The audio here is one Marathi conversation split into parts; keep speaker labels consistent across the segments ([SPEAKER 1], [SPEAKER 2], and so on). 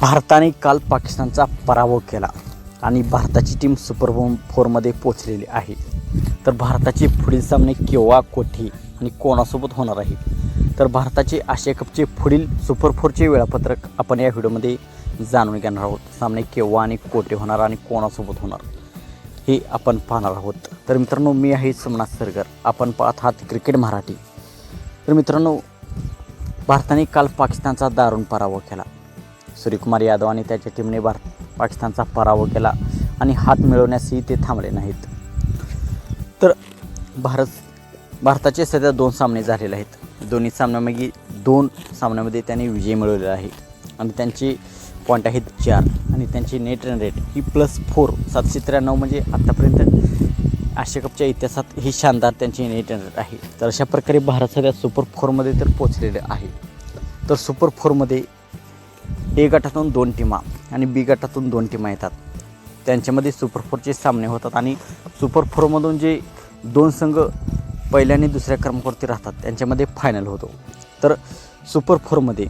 [SPEAKER 1] भारताने काल पाकिस्तानचा पराभव केला आणि भारताची टीम सुपर फोरमध्ये पोचलेली आहे. तर भारताचे पुढील सामने केव्हा कोठे आणि कोणासोबत होणार आहे? तर भारताचे आशिया कपचे पुढील सुपर फोरचे वेळापत्रक आपण या व्हिडिओमध्ये जाणून घेणार आहोत. सामने केव्हा आणि कोठे होणार आणि कोणासोबत होणार हे आपण पाहणार आहोत. तर मित्रांनो मी आहे सोमनाथ सरगर. आपण पाहत आहात क्रिकेट मराठी. तर मित्रांनो भारताने काल पाकिस्तानचा दारुण पराभव केला. सूर्यकुमार यादव आणि त्याच्या टीमने भारत पाकिस्तानचा पराभव केला आणि हात मिळवण्यासही ते थांबले नाहीत. तर भारत भारताचे सध्या दोन सामने झालेले आहेत. दोन्ही सामन्यामागे दोन सामन्यामध्ये त्यांनी विजय मिळवलेला आहे. आणि त्यांचे पॉईंट आहेत चार आणि त्यांची नेट रन रेट ही प्लस फोर सातशे त्र्याण्णव म्हणजे आत्तापर्यंत आशिया कपच्या इतिहासात ही शानदार त्यांची नेट रन रेट आहे. तर अशा प्रकारे भारत सध्या सुपर फोरमध्ये तर पोचलेले आहे. तर सुपर फोरमध्ये ए गटातून दोन टीमा आणि बी गटातून दोन टीमा येतात. त्यांच्यामध्ये सुपर फोरचे सामने होतात आणि सुपर फोरमधून जे दोन संघ पहिल्या आणि दुसऱ्या क्रमांकावरती राहतात त्यांच्यामध्ये फायनल होतो. तर सुपर फोरमध्ये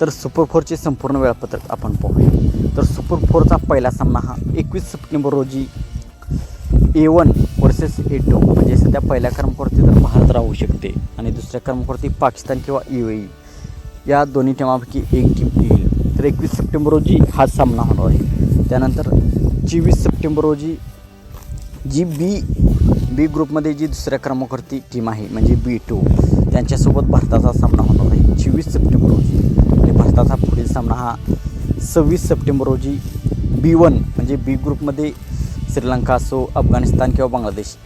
[SPEAKER 1] तर सुपर फोरचे संपूर्ण वेळापत्रक आपण पाहूया. तर सुपर फोरचा पहिला सामना हा एकवीस सप्टेंबर रोजी A one versus A two म्हणजे सध्या पहिल्या क्रमांकावरती तर भारत राहू शकते आणि दुसऱ्या क्रमांकावरती पाकिस्तान किंवा यू ए या दोन्ही टीमापैकी एक टीम तर एकवीस सप्टेंबर रोजी हा सामना होणार आहे. त्यानंतर चोवीस सप्टेंबर रोजी जी बी बी ग्रुपमध्ये जी दुसऱ्या क्रमांकावरती टीम आहे म्हणजे बी टू त्यांच्यासोबत भारताचा सामना होणार आहे चोवीस सप्टेंबर रोजी. आणि भारताचा पुढील सामना हा सव्वीस सप्टेंबर रोजी बी वन म्हणजे बी ग्रुपमध्ये श्रीलंका असो अफगाणिस्तान किंवा बांगलादेश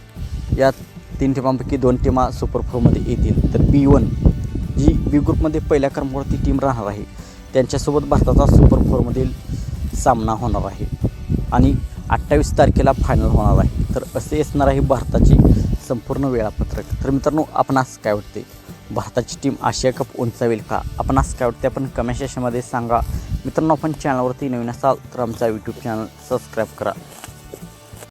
[SPEAKER 1] या तीन टीमांपैकी दोन टीमा सुपर फोरमध्ये येतील. तर बी वन जी बी ग्रुपमध्ये पहिल्या क्रमांकावरती टीम राहणार आहे त्यांच्यासोबत भारताचा सुपर फोरमधील सामना होणार आहे. आणि अठ्ठावीस तारखेला फायनल होणार आहे. तर असे असणार आहे भारताची संपूर्ण वेळापत्रक. तर मित्रांनो आपणास काय वाटते? भारताची टीम आशिया कप उंचावेल का? आपणास काय वाटते? आपण कमेंट सेशनमध्ये सांगा. मित्रांनो आपण चॅनलवरती नवीन असाल तर आमचा यूट्यूब चॅनल सबस्क्राईब करा.